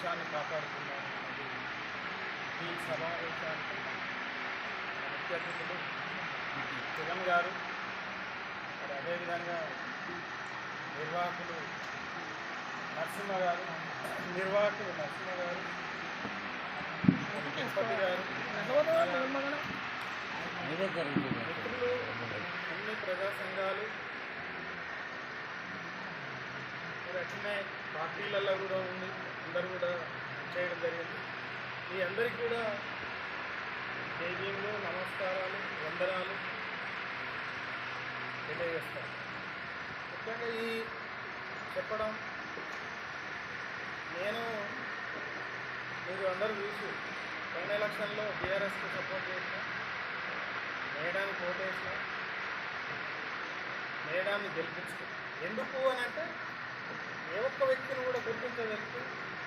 దేశాన్ని కాపాడుకున్నాను ఈ సమావేశానికి మన ముఖ్య అతిథులు గారు మరి అదేవిధంగా నిర్వాహకులు నరసింహ గారు నిర్వాహకులు నరసింహ గారు తిరుపతి గారు మిత్రులు అన్ని ప్రజా సంఘాలు మరి అట్లనే పార్టీలలో కూడా ఉంది. అందరూ కూడా చేయడం జరిగింది. మీ అందరికీ కూడా జైవీములు నమస్కారాలు వందనాలు తెలియజేస్తాను. ముఖ్యంగా ఈ చెప్పడం నేను మీరు అందరూ చూసి పైన ఎలక్షన్లో బీఆర్ఎస్కి సపోర్ట్ చేసిన మేడానికి ఓటేసిన మేడాన్ని గెలిపించుకున్నాను ఎందుకు అని అంటే ఏ ఒక్క వ్యక్తిని కూడా గుర్తించే వ్యక్తి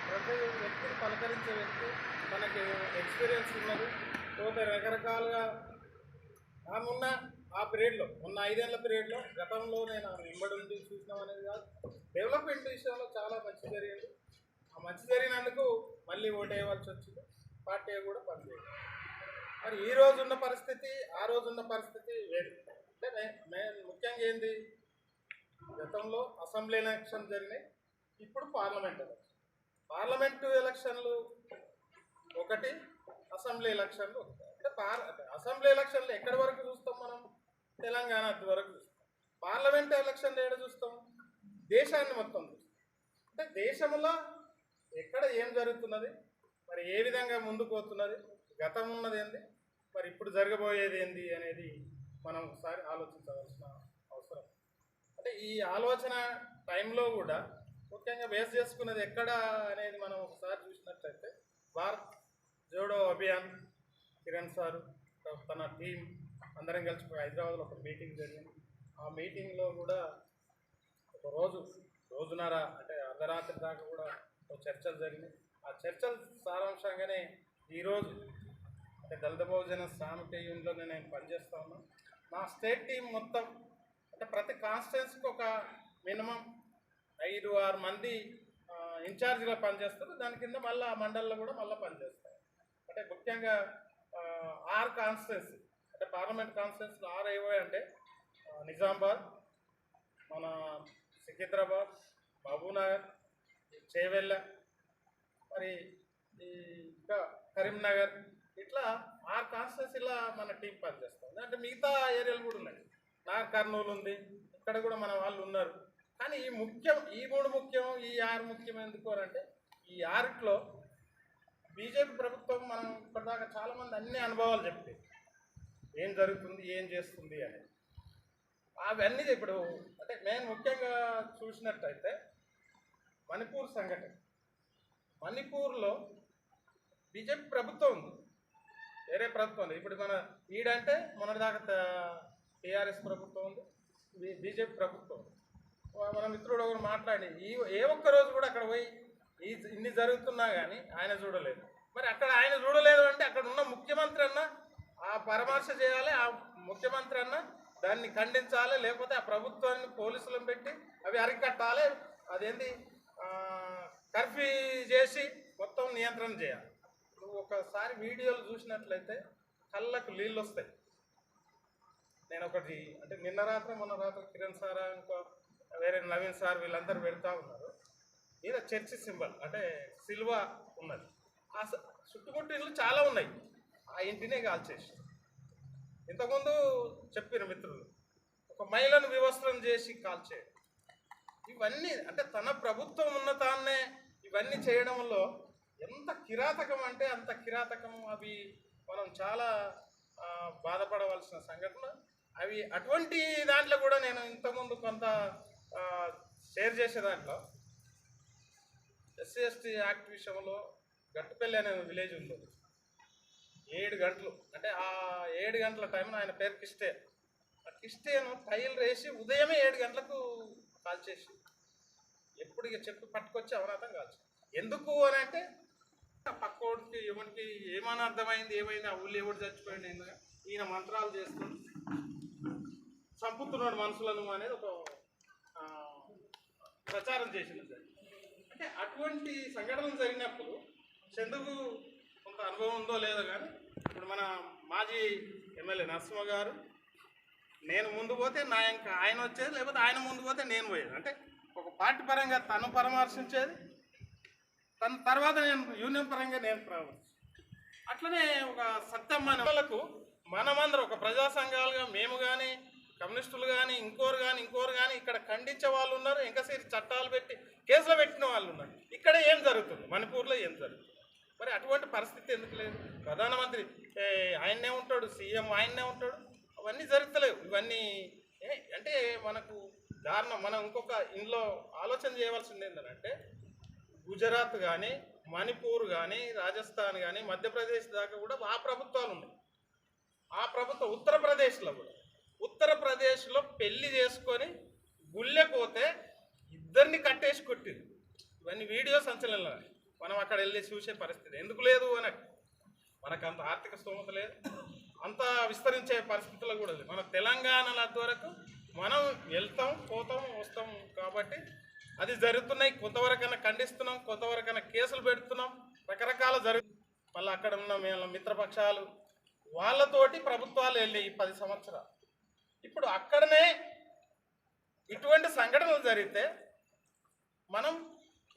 ప్రతి వ్యక్తిని పలకరించే వ్యక్తి మనకి ఎక్స్పీరియన్స్ ఉన్నది. పోతే రకరకాలుగా ఆమె ఉన్న ఆ పీరియడ్లో ఉన్న ఐదేళ్ళ పీరియడ్లో గతంలో నేను ఆమె వెంబడి ఉండి చూసినాం అనేది కాదు. డెవలప్మెంట్ విషయంలో చాలా మంచి జరిగింది. ఆ మంచి జరిగినందుకు మళ్ళీ ఓటేయవలసి వచ్చింది. పార్టీ కూడా పనిచేయదు. మరి ఈ రోజు ఉన్న పరిస్థితి ఆ రోజు ఉన్న పరిస్థితి వేరు అంటే మే- ముఖ్యంగా ఏంది? గతంలో అసెంబ్లీ ఎలక్షన్ జరిగినాయి. ఇప్పుడు పార్లమెంట్ ఎలక్షన్. పార్లమెంటు ఎలక్షన్లు ఒకటి అసెంబ్లీ ఎలక్షన్లు ఒకటి. అంటే పార్ అసెంబ్లీ ఎలక్షన్లు ఎక్కడి వరకు చూస్తాం మనం? తెలంగాణ అది వరకు చూస్తాం. పార్లమెంట్ ఎలక్షన్లు ఎక్కడ చూస్తాం? దేశాన్ని మొత్తం చూస్తాం. అంటే దేశంలో ఎక్కడ ఏం జరుగుతున్నది? మరి ఏ విధంగా ముందుకు పోతున్నది? గతం ఉన్నది ఏంది? మరి ఇప్పుడు జరగబోయేది ఏంది అనేది మనం ఒకసారి ఆలోచించవలసిన అవసరం. అంటే ఈ ఆలోచన టైంలో కూడా ముఖ్యంగా బేస్ చేసుకున్నది ఎక్కడ అనేది మనం ఒకసారి చూసినట్లయితే భారత్ జోడో అభియాన్ కిరణ్ సారు తన టీం అందరం కలిసి హైదరాబాద్లో ఒక మీటింగ్ జరిగింది. ఆ మీటింగ్లో కూడా ఒక రోజు రోజున్నర అంటే అర్ధరాత్రి దాకా కూడా ఒక చర్చలు జరిగినాయి. ఆ చర్చల సారాంశంగానే ఈరోజు అంటే దళిత బహుజన సామిక యూనియన్లో నేను పనిచేస్తా ఉన్నాను. మా స్టేట్ టీం మొత్తం అంటే ప్రతి కాన్స్టిట్యున్సీకి ఒక మినిమం ఐదు ఆరు మంది ఆ, పనిచేస్తారు. దాని కింద మళ్ళీ ఆ మండల్లో కూడా మళ్ళీ పనిచేస్తారు. అంటే ముఖ్యంగా ఆర్ ఆరు కాన్స్టిట్యున్సీ అంటే పార్లమెంట్ కాన్స్టిట్యున్సీలు ఆర్ ఏవో అంటే నిజామాబాద్ మన సికింద్రాబాద్ మహబూబ్నగర్ చేవెళ్ళ మరి ఇంకా కరీంనగర్ ఇట్లా ఆరు కాన్స్టిట్యున్సీలో మన టీం పనిచేస్తుంది. అంటే మిగతా ఏరియాలు కూడా ఉన్నాయి. నాగర్ కర్నూలు ఉంది. ఇక్కడ కూడా మన వాళ్ళు ఉన్నారు. కానీ ఈ ముఖ్యం ఈ మూడు ముఖ్యం ఈ ఆరు ముఖ్యం ఎందుకోరంటే అని అంటే ఈ ఆరిట్లో బీజేపీ ప్రభుత్వం మనం ఇప్పటిదాకా చాలామంది అన్ని అనుభవాలు చెప్తే ఏం జరుగుతుంది ఏం చేస్తుంది అని. అవన్నీ ఇప్పుడు అంటే నేను ముఖ్యంగా చూసినట్టయితే మణిపూర్ సంఘటన. మణిపూర్లో బీజేపీ ప్రభుత్వం ఉంది. వేరే ప్రభుత్వం ఉంది ఇప్పుడు మన ఈడంటే మొన్నటిదాకా టీఆర్ఎస్ ప్రభుత్వం ఉంది బీజేపీ ప్రభుత్వం ఉంది. మన మిత్రుడు ఒకరు మాట్లాడి ఈ ఏ ఒక్క రోజు కూడా అక్కడ పోయి ఈ ఇన్ని జరుగుతున్నా కానీ ఆయన చూడలేదు. మరి అక్కడ ఆయన చూడలేదు అంటే అక్కడ ఉన్న ముఖ్యమంత్రి అన్న ఆ పరామర్శ చేయాలి ఆ ముఖ్యమంత్రి అన్న దాన్ని ఖండించాలి లేకపోతే ఆ ప్రభుత్వాన్ని పోలీసులను పెట్టి అవి అరికట్టాలి అదేంటి కర్ఫ్యూ చేసి మొత్తం నియంత్రణ చేయాలి. నువ్వు ఒకసారి వీడియోలు చూసినట్లయితే కళ్ళకు నీళ్ళు వస్తాయి నేను ఒకటి అంటే నిన్న రాత్రి మొన్న రాత్రి కిరణ్ సారా ఇంకో వేరే నవీన్ సార్ వీళ్ళందరూ పెడతా ఉన్నారు. మీద చర్చి సింబల్ అంటే సిల్వ ఉన్నది. ఆ చుట్టుముట్టు ఇళ్ళు చాలా ఉన్నాయి. ఆ ఇంటినే కాల్చేసి ఇంతకుముందు చెప్పిన మిత్రులు ఒక మహిళను వివస్త్రం చేసి కాల్చేయడం ఇవన్నీ అంటే తన ప్రభుత్వం ఉన్న తాన్నే ఇవన్నీ చేయడంలో ఎంత కిరాతకం అంటే అంత కిరాతకం అవి మనం చాలా బాధపడవలసిన సంఘటన. అవి అటువంటి దాంట్లో కూడా నేను ఇంతకుముందు కొంత షేర్ చేసే దాంట్లో ఎస్సీ ఎస్టీ యాక్ట్ విషయంలో గట్టుపల్లి అనే విలేజ్ ఉంది. ఏడు గంటలు. అంటే ఆ ఏడు గంటల టైంలో ఆయన పేరు కిస్తే ఆ కిష్టేను టైల్ వేసి ఉదయమే ఏడు గంటలకు కాల్చేసి ఎప్పుడు ఇక చెప్పి పట్టుకొచ్చి అవనాథం కాల్చి. ఎందుకు అని అంటే పక్కోడికి ఎవరికి ఏమని అర్థమైంది ఏమైంది ఆ ఊళ్ళో ఎవడు చచ్చిపోయింది ఈయన మంత్రాలు చేస్తుంది చంపుతున్నాడు మనుషులను అనేది ఒక ప్రచారం చేసింది సార్. అంటే అటువంటి సంఘటనలు జరిగినప్పుడు చందుకు కొంత అనుభవం ఉందో లేదో కానీ ఇప్పుడు మన మాజీ ఎమ్మెల్యే నరసింహ గారు నేను ముందు పోతే నా ఇంకా ఆయన వచ్చేది లేకపోతే ఆయన ముందు పోతే నేను పోయేది. అంటే ఒక పార్టీ పరంగా తను పరామర్శించేది తన తర్వాత నేను యూనియన్ పరంగా నేను పరామర్శించేది. అట్లనే ఒక సత్యమ్మ వాళ్ళకు మనమందరం ఒక ప్రజా సంఘాలుగా మేము కానీ కమ్యూనిస్టులు కానీ ఇంకోరు కానీ ఇంకోరు కానీ ఇక్కడ ఖండించే వాళ్ళు ఉన్నారు ఇంకా చట్టాలు పెట్టి కేసులు పెట్టిన వాళ్ళు ఉన్నారు. ఇక్కడ ఏం జరుగుతుంది? మణిపూర్లో ఏం జరుగుతుంది? మరి అటువంటి పరిస్థితి ఎందుకు లేదు? ప్రధానమంత్రి ఆయన్నే ఉంటాడు సీఎం ఆయన్నే ఉంటాడు అవన్నీ జరుగుతలేవు. ఇవన్నీ ఏ, అంటే మనకు దారుణం. మనం ఇంకొక ఇందులో ఆలోచన చేయవలసింది ఏంటంటే గుజరాత్ కానీ మణిపూర్ కానీ రాజస్థాన్ కానీ మధ్యప్రదేశ్ దాకా కూడా ఆ ప్రభుత్వాలు ఉన్నాయి. ఆ ప్రభుత్వం ఉత్తరప్రదేశ్లో కూడా. ఉత్తరప్రదేశ్లో పెళ్ళి చేసుకొని గుళ్ళెపోతే ఇద్దరిని కట్టేసి కొట్టింది ఇవన్నీ వీడియో సంచలనం మనం అక్కడ వెళ్ళి చూసే పరిస్థితి. ఎందుకు లేదు అని. మనకు అంత ఆర్థిక స్తోమత లేదు. అంత విస్తరించే పరిస్థితుల్లో కూడా లేదు. మన తెలంగాణల వరకు మనం వెళ్తాం పోతాం వస్తాం కాబట్టి అది జరుగుతున్నాయి. కొంతవరకైనా ఖండిస్తున్నాం కొంతవరకైనా కేసులు పెడుతున్నాం. రకరకాల జరుగు మళ్ళీ అక్కడ ఉన్న మేము మిత్రపక్షాలు వాళ్ళతోటి ప్రభుత్వాలు వెళ్ళి ఈ పది సంవత్సరాలు. ఇప్పుడు అక్కడనే ఇటువంటి సంఘటనలు జరిగితే మనం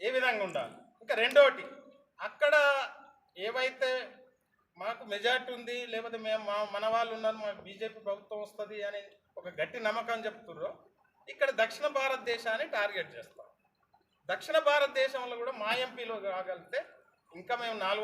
ఏ విధంగా ఉండాలి? ఇంకా రెండోటి అక్కడ ఏవైతే మాకు మెజార్టీ ఉంది లేకపోతే మేము మా మన వాళ్ళు ఉన్నారు మాకు బీజేపీ ప్రభుత్వం వస్తుంది అని ఒక గట్టి నమ్మకం చెప్తుర్రో ఇక్కడ దక్షిణ భారతదేశాన్ని టార్గెట్ చేస్తాం. దక్షిణ భారతదేశంలో కూడా మా ఎంపీలో రాగలిగితే ఇంకా మేము నాలుగు